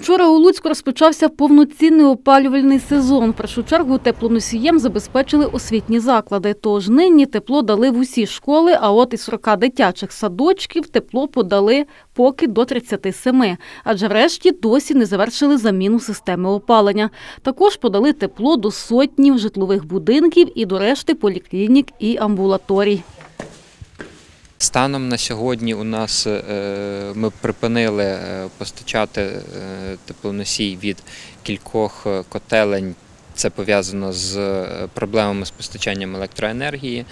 Учора у Луцьку розпочався повноцінний опалювальний сезон. В першу чергу теплоносієм забезпечили освітні заклади. Тож нині тепло дали в усі школи, а от із 40 дитячих садочків тепло подали поки до 37. Адже врешті досі не завершили заміну системи опалення. Також подали тепло до сотні житлових будинків і до решти поліклінік і амбулаторій. Станом на сьогодні у нас е, ми припинили е, постачати е, теплоносій від кількох котелень. Це пов'язано з проблемами з постачанням електроенергії,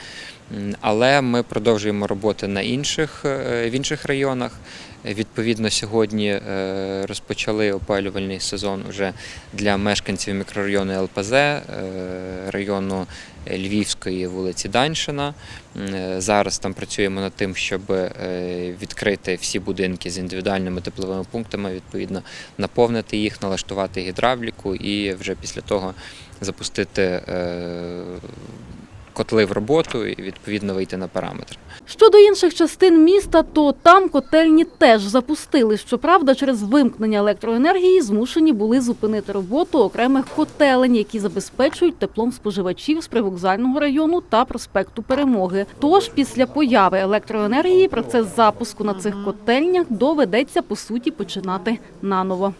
але ми продовжуємо роботи на інших, е, в інших районах. Відповідно, сьогодні е, розпочали опалювальний сезон вже для мешканців мікрорайону ЛПЗ, е, району Львівської вулиці е, Зараз там працюємо над тим, щоб відкрити всі будинки з індивідуальними тепловими пунктами, відповідно, наповнити їх, налаштувати гідравліку і вже після того запустити котли в роботу і відповідно вийти на параметри. Щодо інших частин міста, то там котельні теж запустили. Щоправда, через вимкнення електроенергії змушені були зупинити роботу окремих котелень, які забезпечують теплом споживачів з привокзального району та проспекту Перемоги. Тож після появи електроенергії процес запуску на цих котельнях доведеться по суті починати наново.